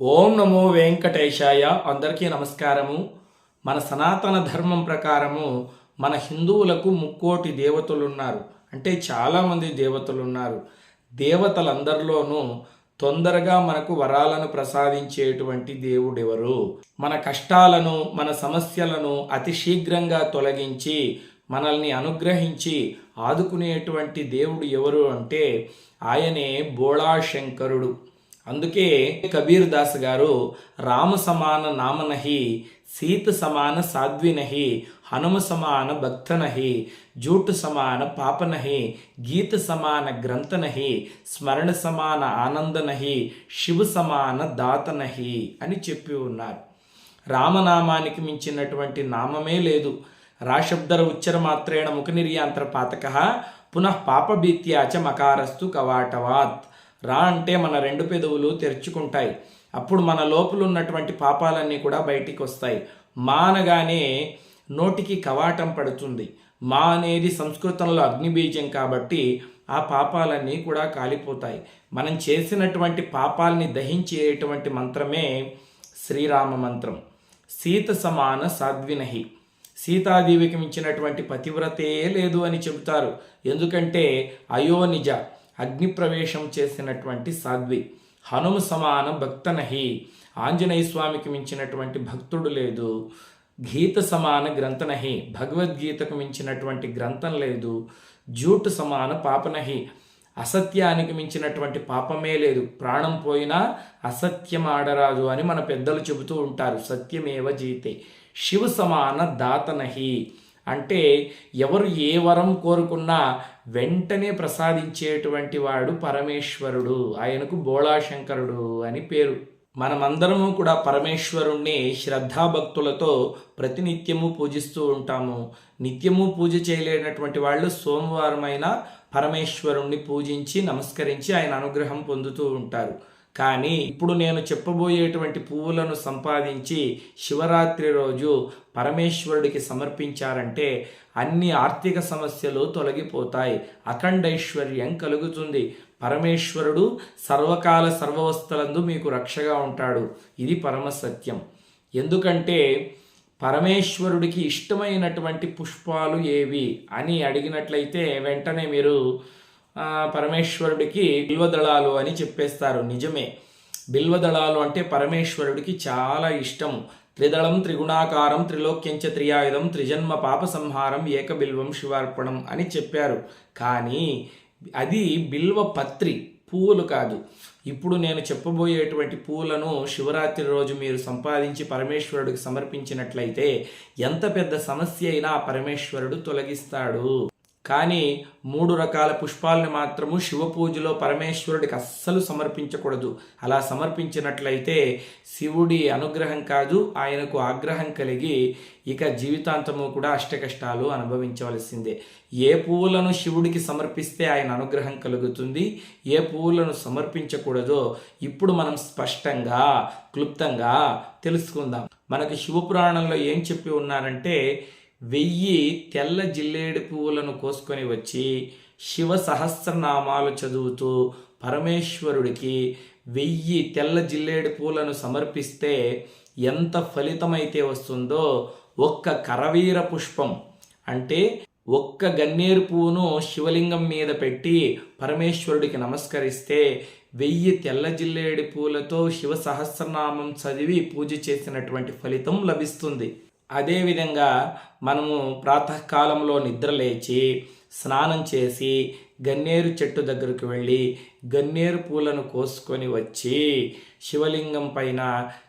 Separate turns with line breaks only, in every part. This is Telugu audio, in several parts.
ఓం నమో వెంకటేశాయ. అందరికీ నమస్కారము. మన సనాతన ధర్మం ప్రకారము మన హిందువులకు ముక్కోటి దేవతలున్నారు. అంటే చాలామంది దేవతలున్నారు. దేవతలందరిలోనూ తొందరగా మనకు వరాలను ప్రసాదించేటువంటి దేవుడెవరు? మన కష్టాలను మన సమస్యలను అతి శీఘ్రంగా తొలగించి మనల్ని అనుగ్రహించి ఆదుకునేటువంటి దేవుడు ఎవరు అంటే ఆయనే బోళాశంకరుడు. అందుకే కబీర్ దాస్ గారు రామ సమాన నామనహి సీత సమాన సాధ్వినహి హనుమ సమాన భక్తనహి జూటు సమాన పాపనహి గీత సమాన గ్రంథనహి స్మరణ సమాన ఆనందనహి శివ సమాన దాతనహి అని చెప్పి ఉన్నారు. రామనామానికి మించినటువంటి నామమే లేదు. రాశబ్దర ఉచ్చర మాత్రేణ ముఖ నిర్యాంతర పాతక పునః పాపభీత్యాచ మకారస్తు కవాటవాత్. రా అంటే మన రెండు పెదవులు తెరుచుకుంటాయి. అప్పుడు మన లోపల ఉన్నటువంటి పాపాలన్నీ కూడా బయటికి వస్తాయి మా అనగానే నోటికి కవాటం పడుతుంది. మా అనేది సంస్కృతంలో అగ్నిబీజం కాబట్టి ఆ పాపాలన్నీ కూడా కాలిపోతాయి. మనం చేసినటువంటి పాపాలని దహించేటువంటి మంత్రమే శ్రీరామ మంత్రం. సీత సమాన సాధ్వినహి. సీతాదేవికి మించినటువంటి పతివ్రతే లేదు అని చెబుతారు. ఎందుకంటే అయోనిజ అగ్నిప్రవేశం చేసినటువంటి సాధ్వి. హనుమ సమాన భక్తనహి. ఆంజనేయ స్వామికి మించినటువంటి భక్తుడు లేదు. గీత సమాన గ్రంథనహి. భగవద్గీతకు మించినటువంటి గ్రంథం లేదు. జూటు సమాన పాపనహి. అసత్యానికి మించినటువంటి పాపమే లేదు. ప్రాణం పోయినా అసత్యం ఆడరాదు అని మన పెద్దలు చెబుతూ ఉంటారు. సత్యమేవ జీతే. శివ సమాన దాతనహి. అంటే ఎవరు ఏ వరం కోరుకున్నా వెంటనే ప్రసాదించేటువంటి వాడు పరమేశ్వరుడు. ఆయనకు బోళాశంకరుడు అని పేరు. మనమందరము కూడా పరమేశ్వరుణ్ణి శ్రద్ధాభక్తులతో ప్రతినిత్యము పూజిస్తూ ఉంటాము. నిత్యము పూజ చేయలేనటువంటి వాళ్ళు సోమవారమైన పరమేశ్వరుణ్ణి పూజించి నమస్కరించి ఆయన అనుగ్రహం పొందుతూ ఉంటారు. కానీ ఇప్పుడు నేను చెప్పబోయేటువంటి పువ్వులను సంపాదించి శివరాత్రి రోజు పరమేశ్వరుడికి సమర్పించారంటే అన్ని ఆర్థిక సమస్యలు తొలగిపోతాయి. అఖండైశ్వర్యం కలుగుతుంది. పరమేశ్వరుడు సర్వకాల సర్వవస్థలందు మీకు రక్షగా ఉంటాడు. ఇది పరమ సత్యం. ఎందుకంటే పరమేశ్వరుడికి ఇష్టమైనటువంటి పుష్పాలు ఏవి అని అడిగినట్లయితే వెంటనే మీరు పరమేశ్వరుడికి బిల్వదళాలు అని చెప్పేస్తారు. నిజమే. బిల్వదళాలు అంటే పరమేశ్వరుడికి చాలా ఇష్టం త్రిదళం త్రిగుణాకారం త్రిలోక్యంచ త్రియాయుధం త్రిజన్మ పాప సంహారం ఏకబిల్వం శివార్పణం అని చెప్పారు. కానీ అది బిల్వ పత్రి పువ్వులు కాదు. ఇప్పుడు నేను చెప్పబోయేటువంటి పూలను శివరాత్రి రోజు మీరు సంపాదించి పరమేశ్వరుడికి సమర్పించినట్లయితే ఎంత పెద్ద సమస్య అయినా పరమేశ్వరుడు తొలగిస్తాడు. కానీ మూడు రకాల పుష్పాలను మాత్రము శివ పూజలో పరమేశ్వరుడికి అస్సలు సమర్పించకూడదు. అలా సమర్పించినట్లయితే శివుడి అనుగ్రహం కాదు ఆయనకు ఆగ్రహం కలిగి ఇక జీవితాంతము కూడా అష్టకష్టాలు అనుభవించవలసిందే. ఏ పువ్వులను శివుడికి సమర్పిస్తే ఆయన అనుగ్రహం కలుగుతుంది ఏ పువ్వులను సమర్పించకూడదో ఇప్పుడు మనం స్పష్టంగా క్లుప్తంగా తెలుసుకుందాం. మనకు శివపురాణంలో ఏం చెప్పి ఉన్నారంటే వెయ్యి తెల్ల జిల్లేడు పువ్వులను కోసుకొని వచ్చి శివ సహస్రనామాలు చదువుతూ పరమేశ్వరుడికి వెయ్యి తెల్ల జిల్లేడు పూలను సమర్పిస్తే ఎంత ఫలితమైతే వస్తుందో ఒక్క కరవీర పుష్పం. అంటే ఒక్క గన్నేరు పువ్వును శివలింగం మీద పెట్టి పరమేశ్వరుడికి నమస్కరిస్తే వెయ్యి తెల్ల జిల్లేడు పూలతో శివ సహస్రనామం చదివి పూజ చేసినటువంటి ఫలితం లభిస్తుంది. అదేవిధంగా మనము ప్రాతకాలంలో నిద్ర లేచి స్నానం చేసి గన్నేరు చెట్టు దగ్గరకు వెళ్ళి గన్నేరు పూలను కోసుకొని వచ్చి శివలింగం పైన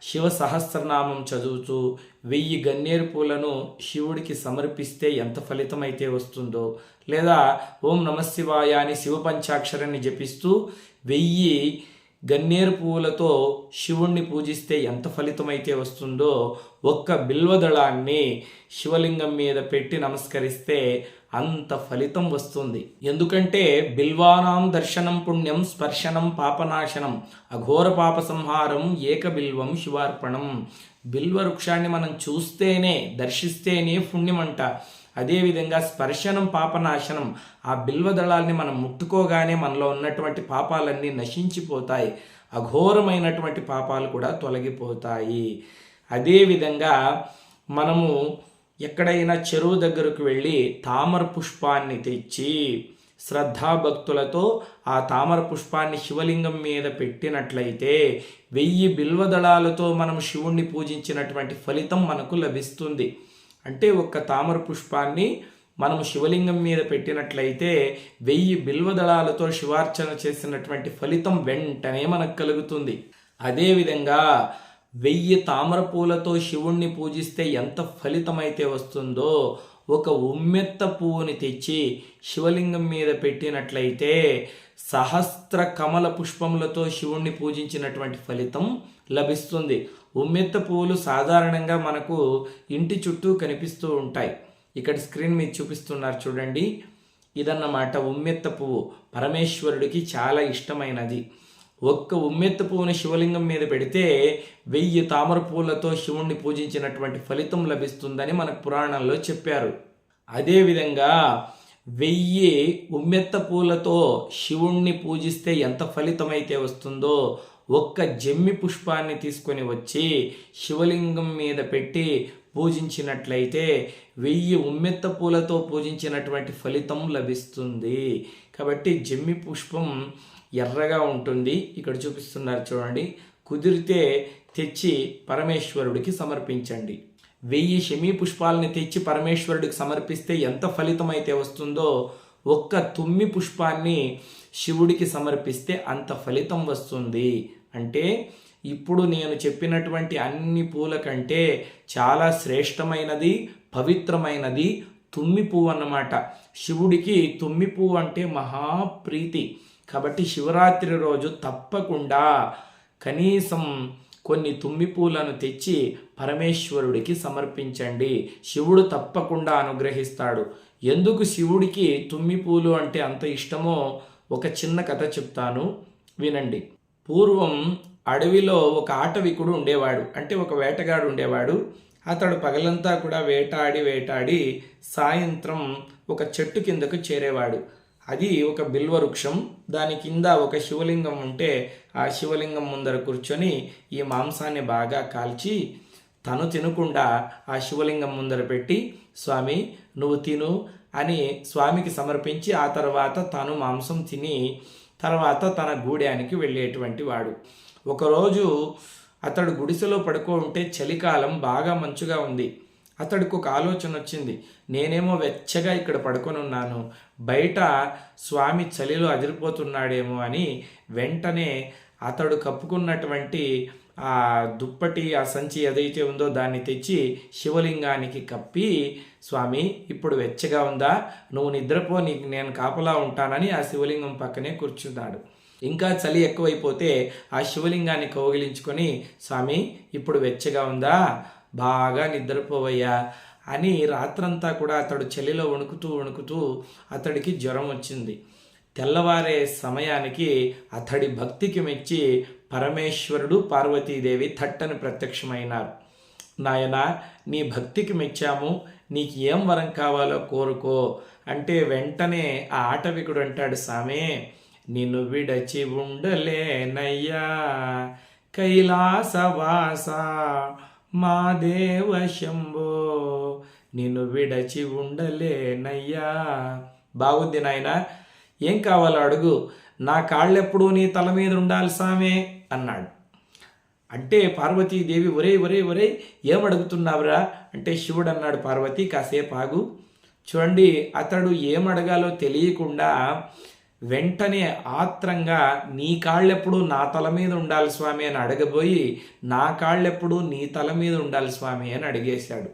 శివ సహస్రనామం చదువుతూ వెయ్యి గన్నేరు పూలను శివుడికి సమర్పిస్తే ఎంత ఫలితమైతే వస్తుందో లేదా ఓం నమశివాయ అని శివ పంచాక్షరాన్ని జపిస్తూ వెయ్యి గన్నేరు పువ్వులతో శివుణ్ణి పూజిస్తే ఎంత ఫలితమైతే వస్తుందో ఒక్క బిల్వదళాన్ని శివలింగం మీద పెట్టి నమస్కరిస్తే అంత ఫలితం వస్తుంది. ఎందుకంటే బిల్వానాం దర్శనం పుణ్యం స్పర్శనం పాపనాశనం అఘోర పాప సంహారం ఏక బిల్వం శివార్పణం. బిల్వ వృక్షాన్ని మనం చూస్తేనే దర్శిస్తేనే పుణ్యమంట. అదేవిధంగా స్పర్శనం పాపనాశనం ఆ బిల్వ దళాల్ని మనం ముట్టుకోగానే మనలో ఉన్నటువంటి పాపాలన్నీ నశించిపోతాయి. అఘోరమైనటువంటి పాపాలు కూడా తొలగిపోతాయి. అదేవిధంగా మనము ఎక్కడైనా చెరువు దగ్గరకు వెళ్ళి తామర పుష్పాన్ని తెచ్చి శ్రద్ధాభక్తులతో ఆ తామర పుష్పాన్ని శివలింగం మీద పెట్టినట్లయితే వెయ్యి బిల్వదళాలతో మనం శివుణ్ణి పూజించినటువంటి ఫలితం మనకు లభిస్తుంది. అంటే ఒక్క తామర పుష్పాన్ని మనం శివలింగం మీద పెట్టినట్లయితే వెయ్యి బిల్వదళాలతో శివార్చన చేసినటువంటి ఫలితం వెంటనే మనకు కలుగుతుంది. అదేవిధంగా వెయ్యి తామర పూలతో శివుణ్ణి పూజిస్తే ఎంత ఫలితమైతే వస్తుందో ఒక ఉమ్మెత్త పువ్వుని తెచ్చి శివలింగం మీద పెట్టినట్లయితే సహస్ర కమల పుష్పములతో శివుణ్ణి పూజించినటువంటి ఫలితం లభిస్తుంది. ఉమ్మెత్త పువ్వులు సాధారణంగా మనకు ఇంటి చుట్టూ కనిపిస్తూ ఉంటాయి. ఇక్కడ స్క్రీన్ మీద చూపిస్తున్నారు చూడండి. ఇదన్నమాట ఉమ్మెత్త పువ్వు. పరమేశ్వరుడికి చాలా ఇష్టమైనది. ఒక్క ఉమ్మెత్త పువ్వుని శివలింగం మీద పెడితే వెయ్యి తామర పువ్వులతో శివుణ్ణి పూజించినటువంటి ఫలితం లభిస్తుందని మనకు పురాణంలో చెప్పారు. అదేవిధంగా వెయ్యి ఉమ్మెత్త పూలతో శివుణ్ణి పూజిస్తే ఎంత ఫలితమైతే వస్తుందో ఒక్క జమ్మి పుష్పాన్ని తీసుకొని వచ్చి శివలింగం మీద పెట్టి పూజించినట్లయితే వెయ్యి ఉమ్మెత్త పూలతో పూజించినటువంటి ఫలితం లభిస్తుంది. కాబట్టి జమ్మి పుష్పం ఎర్రగా ఉంటుంది. ఇక్కడ చూపిస్తున్నారు చూడండి. కుదిరితే తెచ్చి పరమేశ్వరుడికి సమర్పించండి. వెయ్యి షమీ పుష్పాలని తెచ్చి పరమేశ్వరుడికి సమర్పిస్తే ఎంత ఫలితం అయితే వస్తుందో ఒక్క తుమ్మి పుష్పాన్ని శివుడికి సమర్పిస్తే అంత ఫలితం వస్తుంది. అంటే ఇప్పుడు నేను చెప్పినటువంటి అన్ని పూల కంటే చాలా శ్రేష్టమైనది పవిత్రమైనది తుమ్మి పువ్వు అన్నమాట. శివుడికి తుమ్మి పువ్వు అంటే మహాప్రీతి కాబట్టి శివరాత్రి రోజు తప్పకుండా కనీసం కొన్ని తుమ్మి పూలను తెచ్చి పరమేశ్వరుడికి సమర్పించండి. శివుడు తప్పకుండా అనుగ్రహిస్తాడు. ఎందుకు శివుడికి తుమ్మి పూలు అంటే అంత ఇష్టమో ఒక చిన్న కథ చెప్తాను. వినండి. పూర్వం అడవిలో ఒక ఆటవికుడు ఉండేవాడు. అంటే ఒక వేటగాడు ఉండేవాడు. అతడు పగలంతా కూడా వేటాడి వేటాడి సాయంత్రం ఒక చెట్టు కిందకు చేరేవాడు. అది ఒక బిల్వ వృక్షం దాని కింద ఒక శివలింగం ఉంటే ఆ శివలింగం ముందర కూర్చొని ఈ మాంసాన్ని బాగా కాల్చి తను తినకుండా ఆ శివలింగం ముందర పెట్టి స్వామి నువ్వు తిను అని స్వామికి సమర్పించి ఆ తర్వాత తను మాంసం తిని తర్వాత తన గూడానికి వెళ్ళేటువంటి వాడు. ఒకరోజు అతడు గుడిసెలో పడుకో ఉంటే చలికాలం బాగా మంచుగా ఉంది. అతడికి ఒక ఆలోచన వచ్చింది. నేనేమో వెచ్చగా ఇక్కడ పడుకొని ఉన్నాను బయట స్వామి చలిలో అదిరిపోతున్నాడేమో అని వెంటనే అతడు కప్పుకున్నటువంటి ఆ దుప్పటి ఆ సంచి ఏదైతే ఉందో దాన్ని తెచ్చి శివలింగానికి కప్పి స్వామి ఇప్పుడు వెచ్చగా ఉందా? నువ్వు నిద్రపో నీకు నేను కాపలా ఉంటానని ఆ శివలింగం పక్కనే కూర్చున్నాడు. ఇంకా చలి ఎక్కువైపోతే ఆ శివలింగాన్ని కౌగిలించుకొని స్వామి ఇప్పుడు వెచ్చగా ఉందా? బాగా నిద్రపోవయ్యా అని రాత్రంతా కూడా అతడు చలిలో వణుకుతూ వణుకుతూ అతడికి జ్వరం వచ్చింది. తెల్లవారే సమయానికి అతడి భక్తికి మెచ్చి పరమేశ్వరుడు పార్వతీదేవి థట్టని ప్రత్యక్షమైనారు. నాయన నీ భక్తికి మెచ్చాము. నీకు ఏం వరం కావాలో కోరుకో అంటే వెంటనే ఆ ఆటవికుడు అంటాడు సామే నిన్ను విడచి ఉండలేనయ్యా. కైలాసవాస మా దేవ శంభో నిన్ను విడచి ఉండలేనయ్యా. బాగుంది నాయన ఏం కావాలో అడుగు. నా కాళ్ళెప్పుడు నీ తల మీద ఉండాలి సామే అన్నాడు. అంటే పార్వతీదేవి ఒరే ఒరే ఒరే ఏమడుగుతున్నావురా అంటే శివుడు అన్నాడు పార్వతి కాసేపు ఆగు. చూడండి అతడు ఏమడగాలో తెలియకుండా వెంటనే ఆత్రంగా నీ కాళ్ళెప్పుడు నా తల మీద ఉండాలి స్వామి అని అడగబోయి నా కాళ్ళెప్పుడు నీ తల మీద ఉండాలి స్వామి అని అడిగేశాడు.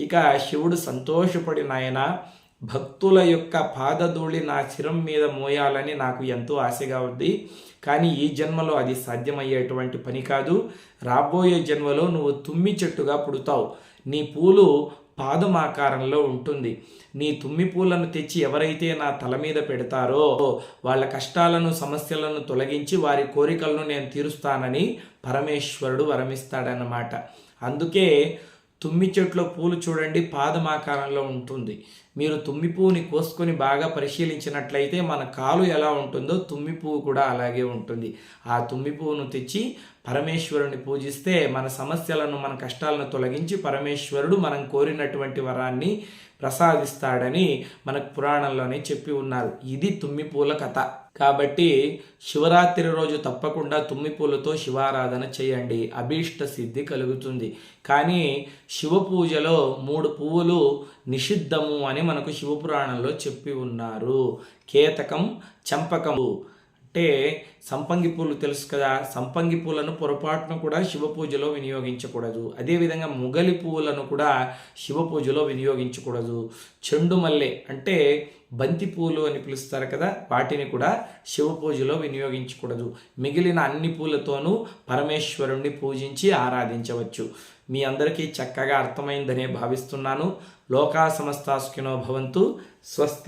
ఇక శివుడు సంతోషపడి నాయన భక్తుల యొక్క పాదధూళి నా శిరం మీద మోయాలని నాకు ఎంతో ఆశగా ఉంది. కానీ ఈ జన్మలో అది సాధ్యమయ్యేటువంటి పని కాదు. రాబోయే జన్మలో నువ్వు తుమ్మి చెట్టుగా పుడతావు. నీ పూలు పాదం ఆకారంలో ఉంటుంది. నీ తుమ్మి పూలను తెచ్చి ఎవరైతే నా తల మీద పెడతారో వాళ్ళ కష్టాలను సమస్యలను తొలగించి వారి కోరికలను నేను తీరుస్తానని పరమేశ్వరుడు వరమిస్తాడన్నమాట. అందుకే తుమ్మి చెట్లో పూలు చూడండి పాదమాకారంలో ఉంటుంది. మీరు తుమ్మి పువ్వుని కోసుకొని బాగా పరిశీలించినట్లయితే మన కాలు ఎలా ఉంటుందో తుమ్మి పువ్వు కూడా అలాగే ఉంటుంది. ఆ తుమ్మి పువ్వును తెచ్చి పరమేశ్వరుని పూజిస్తే మన సమస్యలను మన కష్టాలను తొలగించి పరమేశ్వరుడు మనం కోరినటువంటి వరాన్ని ప్రసాదిస్తాడని మనకు పురాణంలోనే చెప్పి ఉన్నారు. ఇది తుమ్మి పూల కథ. కాబట్టి శివరాత్రి రోజు తప్పకుండా తుమ్మి పూలతో శివారాధన చేయండి. అభీష్ట సిద్ధి కలుగుతుంది. కానీ శివ పూజలో మూడు పువ్వులు నిషిద్ధము అని మనకు శివపురాణంలో చెప్పి ఉన్నారు. కేతకం చంపకము అంటే సంపంగి పూలు తెలుసు కదా. సంపంగి పూలను పొరపాటును కూడా శివ పూజలో వినియోగించకూడదు. అదేవిధంగా ముగలి పువ్వులను కూడా శివ పూజలో వినియోగించకూడదు. చెండు మల్లె అంటే బంతి పూలు అని పిలుస్తారు కదా. వాటిని కూడా శివ పూజలో వినియోగించకూడదు. మిగిలిన అన్ని పూలతోనూ పరమేశ్వరుణ్ణి పూజించి ఆరాధించవచ్చు. మీ అందరికీ చక్కగా అర్థమైందనే భావిస్తున్నాను. లోకా సమస్తాస్కినో భవంతు. స్వస్తి.